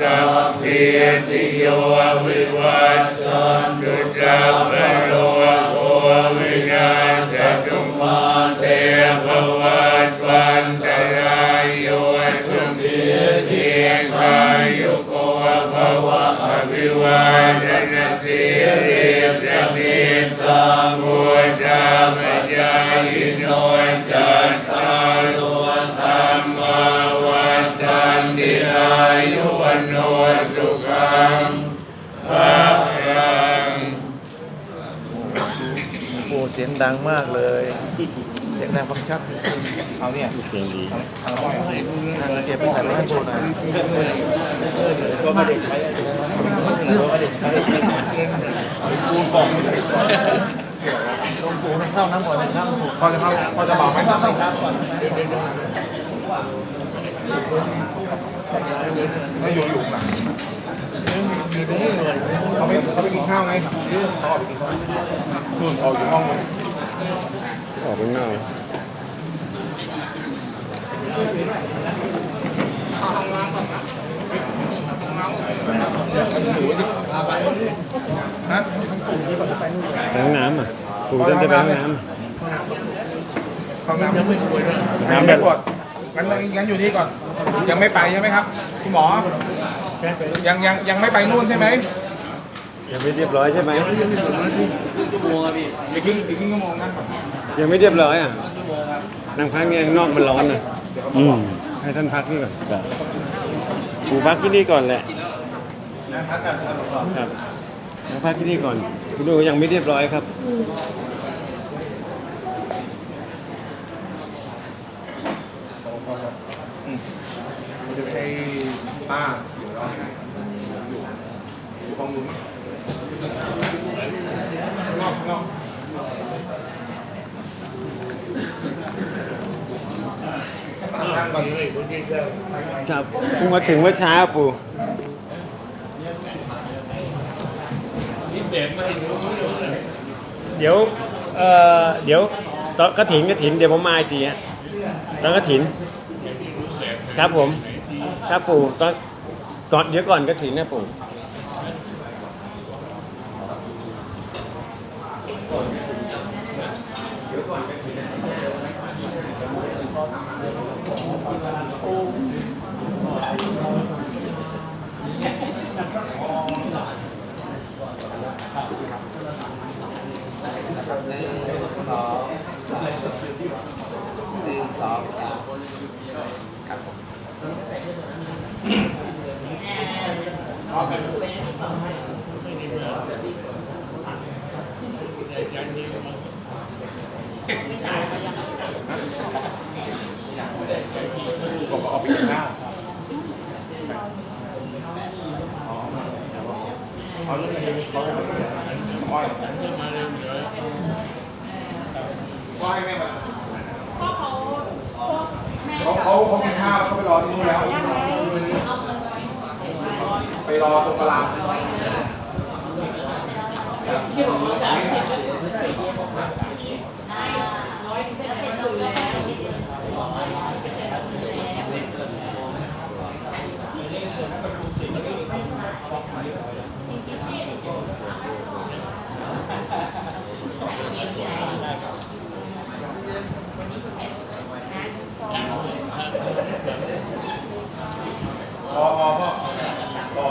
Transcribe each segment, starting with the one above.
สัพพิติโยวิวัตชันตุสัพพะโลกโควินาศตุมาเตภวัตวันตรายโยสุขีทีขายุโกภวะอภิวาทนาสิริสมิตังพุทธมจายโนจัตต ยุวันโนสุขังภะรังโอ้เสียงดังมากเลย เสียงดังฟังชัดเอาเนี่ยเสียงดีทางเก็บไปใส่ไว้ให้โชว์หน่อยก็ไม่ได้ใช้ก็ไม่ได้ใช้ปูนบอกลงปูนเข้าน้ำก่อนนะครับพอจะเข้าพอจะบอกไหมครับ เข้าน้ำก่อนไม่อยู่อยู่หลังเขาไปเขาไปกินข้าวไงเขาออกไปกินข้าวนู่นออกอยู่ห้องนู้นออกเป็นเงาฮะไปห้องน้ำอะปู่ต้องจะไปห้องน้ห้องน้ำยังไม่ปวดำยังน้ำแบไม่บปวดงั้นงั้นอยู่นี่ก่อน ยังไม่ไปใช่ไหมครับคุณหมอยังยังยังไม่ไปนู่นใช่ไหมยังไม่เรียบร้อยใช่ไหมอีกครึ่งอีกครึ่งชั่วโมงนะยังไม่เรียบร้อยอะนั่งพักเนี่ยข้างนอกมันร้อนอะอืมให้ท่านพักนี่ก่อนปู่พักที่นี่ก่อนแหละนะพักกันครับครับนั่งพักที่นี่ก่อนคุณดูยังไม่เรียบร้อยครับ จะไปให้ป้าอยู่แล้วอยู่อยู่ห้องนู้นมั้งข้างนอกข้างนอกนั่งก่อนครับเพิ่งมาถึงเมื่อเช้าปู่เดี๋ยวเอ่อเดี๋ยวตอนกระถินกระถินเดี๋ยวผมมาอีกทีฮะตอนกระถิน ครับผม ครับปู่ตอนก่อนเดี๋ยวก่อนกระถินนะปู่บ กว่าออกไปกินข้าวเอาเรื่องนี้เขาให้อ้อยว่าให้แม่มาเขาเขาเขากินข้าวเขาไปรอที่นู่นแล้ว ไปรอตรงกลางพอพอพ่อพอ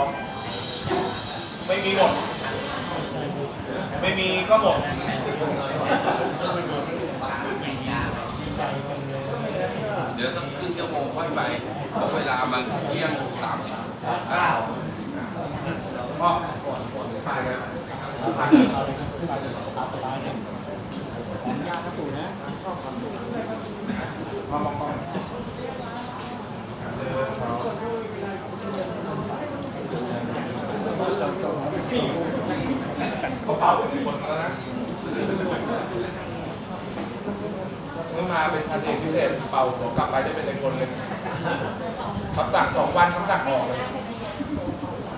ไม่มีหมด ไม่มีก็หมดเดี๋ยวสักครึ่งชั่วโมงค่อยไปเพราะเวลามันเที่ยงสามสิบพ่อถ่ายกันถ่ายพ่อมองกล้อง เขาเป่าเป็นคนแล้วนะเมื่อมาเป็นพันเอกพิเศษเป่าหัวกลับไปได้เป็นในคนเลยคำสั่งสองวันคำสั่งออกเลย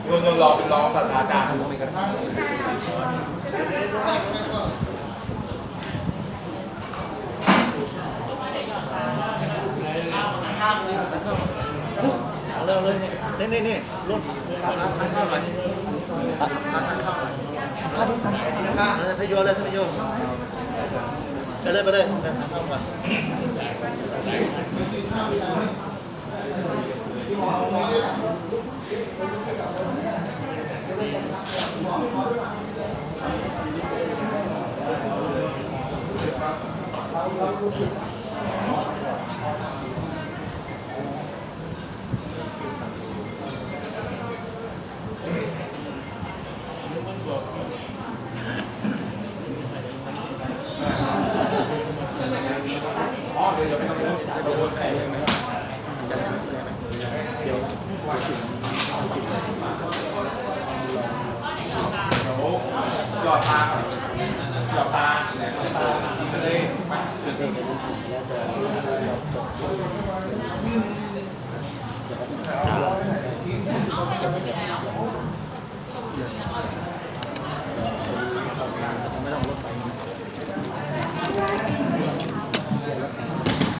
โยนโยนรอเป็นรองศาสตราจารย์ตรงนี้กันนี่นี่นี่รถร้านร้านข้าวหน่อยร้านร้านข้าวหน่อย ข้าวดิข้าพยโยเลยพยโยไปเลยไปเลยไปทานข้าวก่อน หยอดตาหยอดตาเลยไปจุดเด่นในนั้นแล้วจะจบไม่ต้องลดไป